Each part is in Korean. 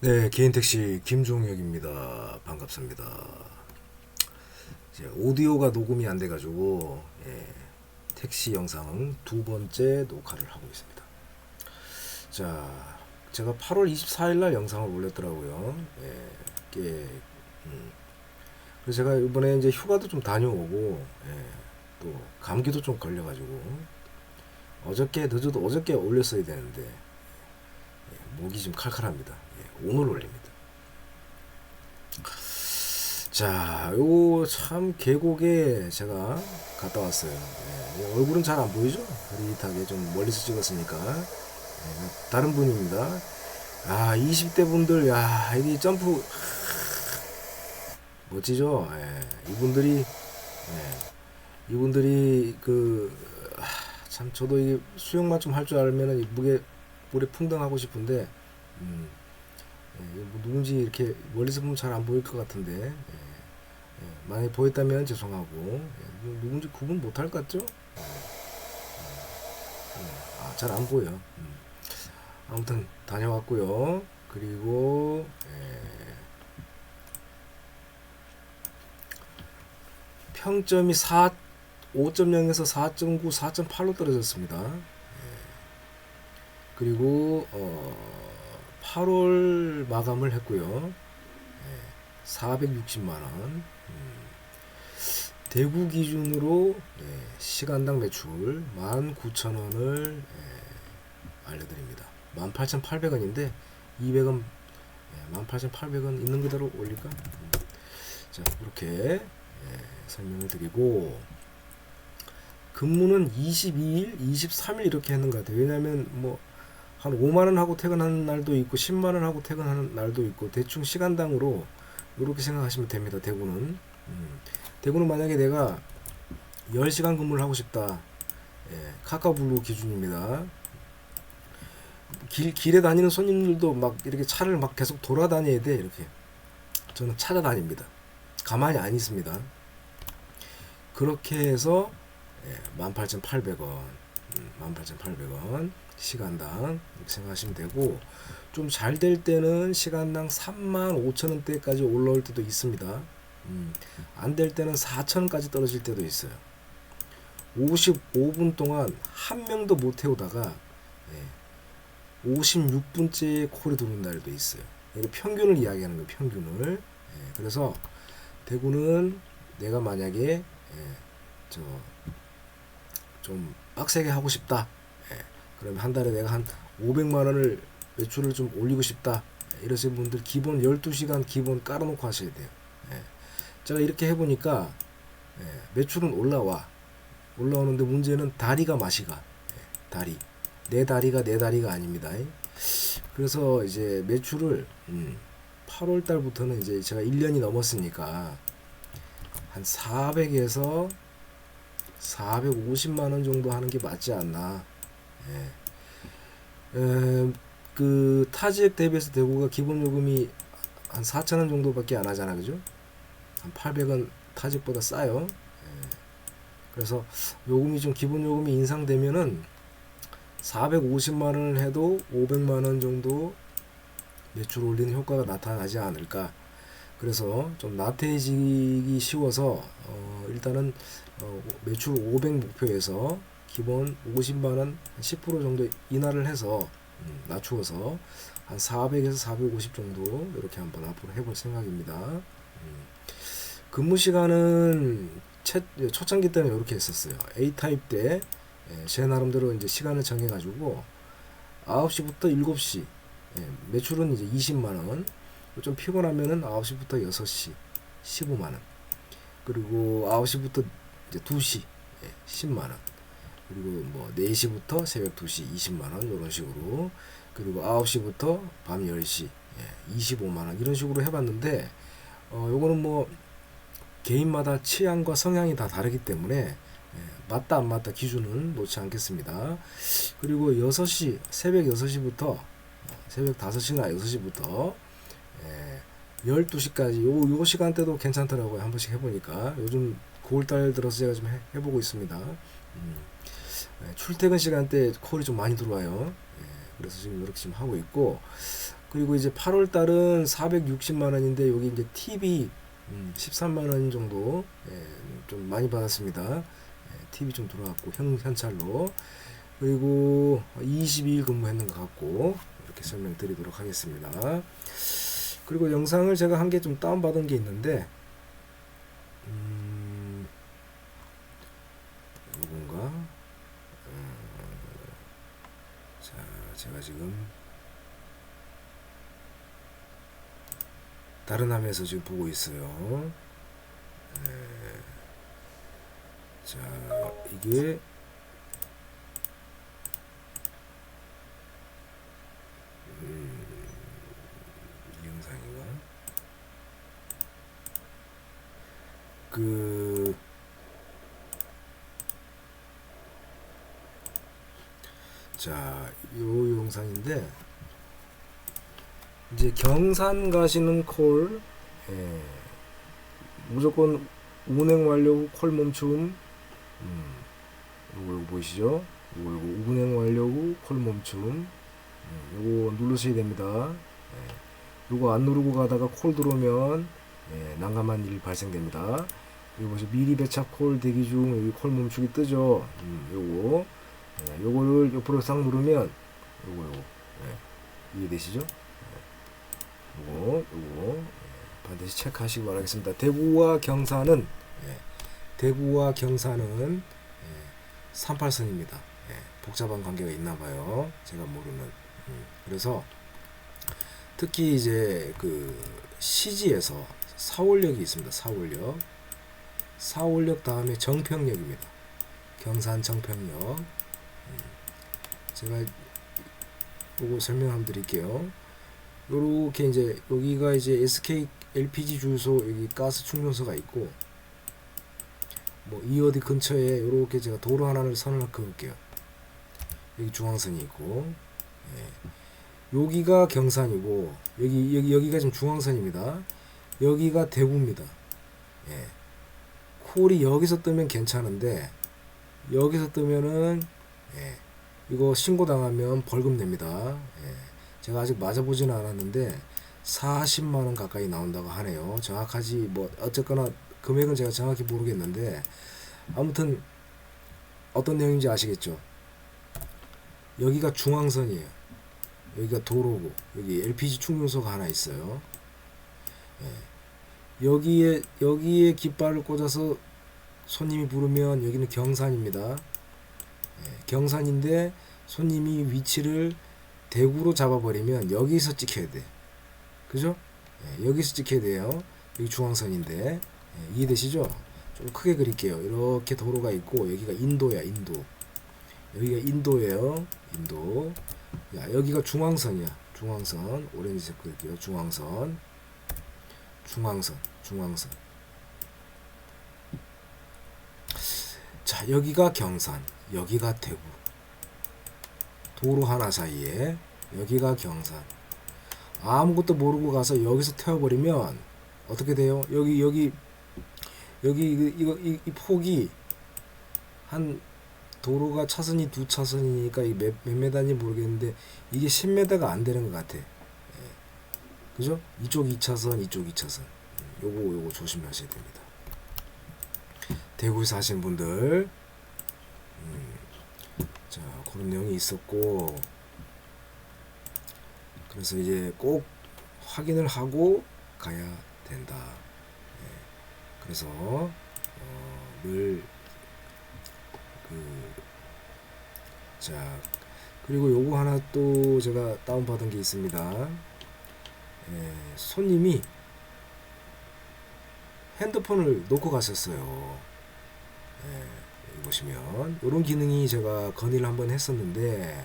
네, 개인 택시 김종혁입니다. 반갑습니다. 오디오가 녹음이 안 돼가지고 예, 택시 영상 두 번째 녹화를 하고 있습니다. 자, 제가 8월 24일 날 영상을 올렸더라고요. 예, 이게, 음, 그래서 제가 이번에 이제 휴가도 좀 다녀오고 예, 또 감기도 좀 걸려가지고 어저께 늦어도 어저께 올렸어야 되는데 예, 목이 좀 칼칼합니다. 예, 오늘 올립니다. 자, 요참 계곡에 제가 갔다 왔어요. 예, 얼굴은 잘 안 보이죠? 흐릿하게 좀 멀리서 찍었으니까. 예, 다른 분입니다. 아, 20대 분들, 야, 이 점프, 하, 멋지죠? 예, 이분들이, 예, 이분들이 그, 아, 참, 저도 이 수영만 좀 할 줄 알면은 이 물에, 물에 풍덩하고 싶은데, 음, 예, 뭐 누군지 이렇게 멀리서 보면 잘 안 보일 것 같은데, 예, 예, 만약에 보였다면 죄송하고, 예, 누- 누군지 구분 못할 것 같죠? 예, 예, 아, 잘 안 보여. 음. 아무튼 다녀왔고요. 그리고 예, 평점이 4 5.0에서 4.9, 4.8로 떨어졌습니다. 예. 그리고 어, 8월 마감을 했고요. 예, 460만 원. 음, 대구 기준으로 예, 시간당 매출 19,000원을 예, 알려드립니다. 18,800원인데 200원, 예, 18,800원 있는 그대로 올릴까? 음. 자, 이렇게 예, 설명을 드리고 근무는 22일, 23일 이렇게 했는 것 같아요. 왜냐하면 뭐 한 5만 원 하고 퇴근하는 날도 있고 10만 원 하고 퇴근하는 날도 있고 대충 시간당으로 이렇게 생각하시면 됩니다. 대구는 음. 대구는 만약에 내가 10시간 근무를 하고 싶다. 예, 카카블루 기준입니다. 길, 길에 다니는 손님들도 막 이렇게 차를 막 계속 돌아다녀야 돼. 이렇게. 저는 찾아다닙니다. 가만히 안 있습니다. 그렇게 해서 예, 18,800원, 음, 18,800원 시간당 이렇게 생각하시면 되고 좀 잘 될 때는 시간당 35,000원대까지 올라올 때도 있습니다. 음, 안 될 때는 4,000원까지 떨어질 때도 있어요. 55분 동안 한 명도 못 태우다가 예, 56분째 콜이 들어온 날도 있어요. 이거 평균을 이야기하는 거예요. 평균을. 예, 그래서 대구는 내가 만약에 예, 저좀 빡세게 하고 싶다. 예, 그러면 한 달에 내가 한 500만 원을 매출을 좀 올리고 싶다. 예, 이러신 분들 기본 12시간 기본 깔아놓고 하셔야 돼요. 예. 제가 이렇게 해보니까 예, 매출은 올라와. 올라오는데 문제는 다리가 맛이가. 예, 다리. 내 다리가 내 다리가 아닙니다. 그래서 이제 매출을 음, 8월 달부터는 이제 제가 1년이 넘었으니까 한 400에서 450만 원 정도 하는 게 맞지 않나. 예. 에, 그 타지역 대비해서 대구가 기본 요금이 한 4천 원 정도밖에 안 하잖아, 그죠? 한 800원 타지역보다 싸요. 예. 그래서 요금이 좀 기본 요금이 인상되면은 450만 원을 해도 500만 원 정도 매출 올리는 효과가 나타나지 않을까. 그래서 좀 나태해지기 쉬워서 어, 일단은 어, 매출 500 목표에서 기본 50만 원 10% 정도 인하를 해서 음, 낮추어서 한 400에서 450 정도 이렇게 한번 앞으로 해볼 생각입니다. 음, 근무 시간은 채, 초창기 때는 이렇게 했었어요. A 타입 때 제 나름대로 이제 시간을 정해가지고 9시부터 7시 예, 매출은 이제 20만 원. 좀 피곤하면은 9시부터 6시 15만 원. 그리고 9시부터 이제 2시 예, 10만 원. 그리고 뭐 4시부터 새벽 2시 20만 원 이런 식으로. 그리고 9시부터 밤 10시 예, 25만 원 이런 식으로 해 봤는데 어 요거는 뭐 개인마다 취향과 성향이 다 다르기 때문에 예, 맞다 안 맞다 기준은 놓지 않겠습니다. 그리고 6시 새벽 6시부터 새벽 5시나 6시부터 예, 12시까지 요, 요 시간대도 괜찮더라고요. 한 번씩 해보니까. 요즘 9월달 들어서 제가 좀 해, 해보고 있습니다. 음, 예, 출퇴근 시간대 콜이 좀 많이 들어와요. 예, 그래서 지금 이렇게 지금 하고 있고, 그리고 이제 8월 달은 460만 원인데 여기 이제 TV 음, 13만 원 정도 예, 좀 많이 받았습니다. 예, TV 좀 들어왔고 현, 현찰로 그리고 22일 근무했는 것 같고 이렇게 설명드리도록 하겠습니다. 그리고 영상을 제가 한 개 좀 다운받은 게 있는데 음, 자, 제가 지금 다른 함에서 지금 보고 있어요. 네. 자, 이게 음, 이 영상인가? 그 자, 요 영상인데 이제 경산 가시는 콜 예, 무조건 운행 완료 후 콜 멈춤 음, 요거 보이시죠? 요거 운행 완료 후 콜 멈춤 음, 요거 누르셔야 됩니다. 예, 요거 안 누르고 가다가 콜 들어오면 예, 난감한 일 발생됩니다. 보시 미리 배차 콜 대기 중 여기 콜 멈추기 뜨죠. 음, 요거 예, 요거를 옆으로 싹 누르면 요거 요거 예, 이해되시죠? 예, 요거 요거 예, 반드시 체크하시기 바라겠습니다. 대구와 경산은 예, 대구와 경산은 예, 38선입니다. 예, 복잡한 관계가 있나 봐요. 제가 모르는. 음, 그래서 특히 이제 그 시지에서 사월역이 있습니다. 사월역. 사월역 다음에 정평역입니다. 경산 정평역. 음, 제가 요거 설명 한번 드릴게요. 요렇게 이제 여기가 이제 SK LPG 주유소 여기 가스 충전소가 있고 뭐 이 어디 근처에 요렇게 제가 도로 하나를 선을 그을게요. 여기 중앙선이 있고 예. 여기가 경산이고 여기 여기 여기가 지금 중앙선입니다. 여기가 대구입니다. 예. 콜이 여기서 뜨면 괜찮은데 여기서 뜨면은 예. 이거 신고 당하면 벌금 냅니다. 예. 제가 아직 맞아보지는 않았는데 40만 원 가까이 나온다고 하네요. 정확하지 뭐 어쨌거나 금액은 제가 정확히 모르겠는데 아무튼 어떤 내용인지 아시겠죠? 여기가 중앙선이에요. 여기가 도로고 여기 LPG 충전소가 하나 있어요. 예. 여기에 여기에 깃발을 꽂아서 손님이 부르면 여기는 경산입니다. 예. 경산인데 손님이 위치를 대구로 잡아버리면 여기서 찍혀야 돼. 그죠? 예, 여기서 찍혀야 돼요. 여기 중앙선인데 예, 이해되시죠? 좀 크게 그릴게요. 이렇게 도로가 있고 여기가 인도야 인도. 여기가 인도예요. 인도. 야 여기가 중앙선이야. 중앙선 오렌지색 그릴게요. 중앙선. 중앙선. 중앙선. 자 여기가 경산. 여기가 대구. 도로 하나 사이에 여기가 경산. 아무것도 모르고 가서 여기서 태워버리면 어떻게 돼요? 여기 여기 여기 이거 이, 이 폭이 한 도로가 차선이 두 차선이니까 이몇 몇 메다인지 모르겠는데 이게 10m가 안 되는 것 같아. 예. 그죠? 이쪽 2차선, 이쪽 2차선. 요거 요거 조심하셔야 됩니다. 대구에 사시는 분들 음, 자 그런 내용이 있었고 그래서 이제 꼭 확인을 하고 가야 된다. 예. 그래서 어, 늘 그, 자, 그리고 요거 하나 또 제가 다운 받은 게 있습니다. 예, 손님이 핸드폰을 놓고 가셨어요. 예, 여기 보시면, 요런 기능이 제가 건의를 한번 했었는데,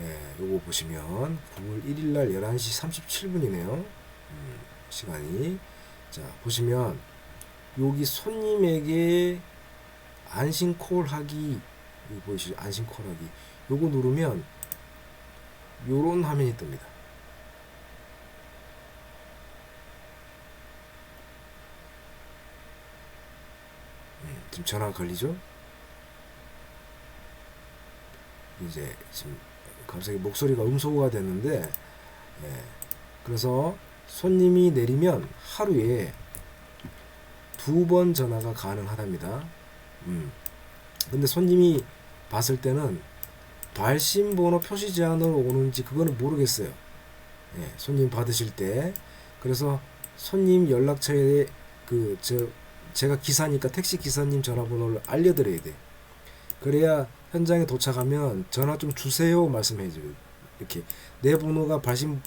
예, 요거 보시면, 9월 1일날 11시 37분이네요. 음, 시간이. 자, 보시면, 여기 손님에게 안심 콜 하기 여기 보이시죠 안심 콜 하기 요거 누르면 요런 화면이 뜹니다 전화 걸리죠 이제 지금 갑자기 목소리가 음소거가 됐는데 예. 그래서 손님이 내리면 하루에 두 번 전화가 가능하답니다. 음. 근데 손님이 봤을 때는 발신 번호 표시 제한으로 오는지 그거는 모르겠어요. 예, 손님 받으실 때. 그래서 손님 연락처에 그 저 제가 기사니까 택시 기사님 전화번호를 알려드려야 돼. 그래야 현장에 도착하면 전화 좀 주세요 말씀해 줘요. 이렇게 내 번호가 발신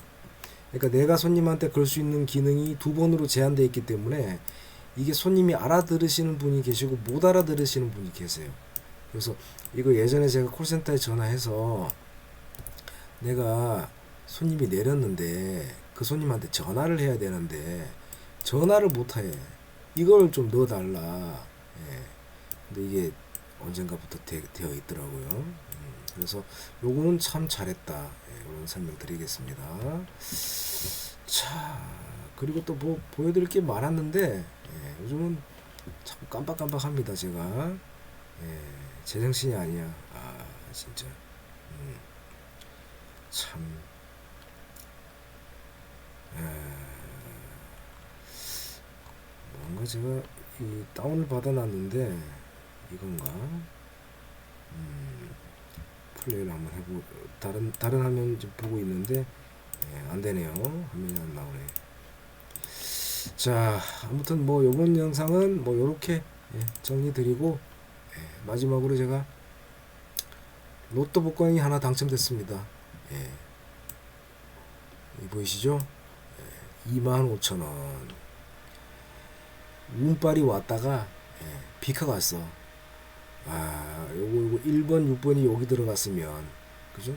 그러니까 내가 손님한테 걸 수 있는 기능이 두 번으로 제한되어 있기 때문에 이게 손님이 알아들으시는 분이 계시고 못 알아들으시는 분이 계세요. 그래서 이거 예전에 제가 콜센터에 전화해서 내가 손님이 내렸는데 그 손님한테 전화를 해야 되는데 전화를 못 해. 이걸 좀 넣어달라. 예. 근데 이게 언젠가부터 되, 어 있더라고요. 음, 그래서 요거는 참 잘했다. 예, 이런 설명 드리겠습니다. 자, 그리고 또 뭐 보여드릴 게 많았는데 예, 요즘은 자꾸 깜빡깜빡합니다. 제가 예, 제정신이 아니야. 아 진짜 음, 참 에, 뭔가 제가 이 다운을 받아놨는데 이건가? 음, 플레이를 한번 해보 다른 다른 화면 좀 보고 있는데 예, 안 되네요. 화면이 안 나오네. 자, 아무튼 뭐 요번 영상은 뭐 요렇게 예, 정리 드리고 예, 마지막으로 제가 로또 복권이 하나 당첨됐습니다. 예. 이 보이시죠? 예, 25,000원. 운빨이 왔다가 예, 비카가 왔어. 아, 요거 요거 1번, 6번이 여기 들어갔으면 그죠?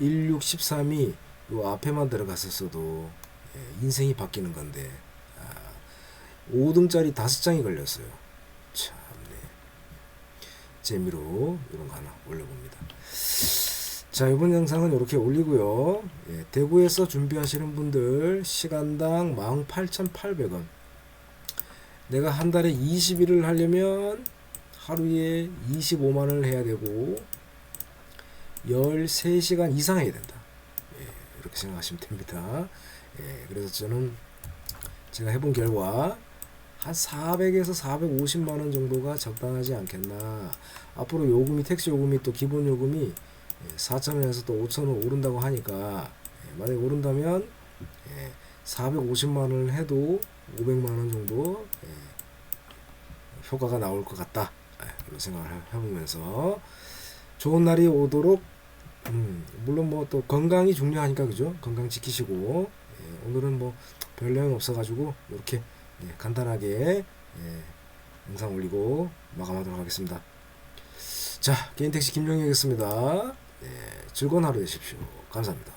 1, 6, 13이 요 앞에만 들어갔었어도 예, 인생이 바뀌는 건데 아, 5등짜리 5장이 걸렸어요. 참네. 재미로 이런 거 하나 올려봅니다. 자, 이번 영상은 이렇게 올리고요. 예, 대구에서 준비하시는 분들 시간당 18,800원. 내가 한 달에 20일을 하려면 하루에 25만 원을 해야 되고 13시간 이상 해야 된다. 예, 이렇게 생각하시면 됩니다. 예, 그래서 저는 제가 해본 결과 한 400에서 450만 원 정도가 적당하지 않겠나. 앞으로 요금이 택시 요금이 또 기본 요금이 4,000원에서 또 5,000원 오른다고 하니까 예, 만약에 오른다면 예, 450만 원을 해도 500만 원 정도 예, 효과가 나올 것 같다. 예, 그런 생각을 해- 해보면서 좋은 날이 오도록 음, 물론 뭐 또 건강이 중요하니까 그죠? 건강 지키시고 예, 오늘은 뭐 별 내용 없어가지고 이렇게 예, 간단하게 예, 영상 올리고 마감하도록 하겠습니다. 자 개인 택시 김정희였습니다. 예, 즐거운 하루 되십시오. 감사합니다.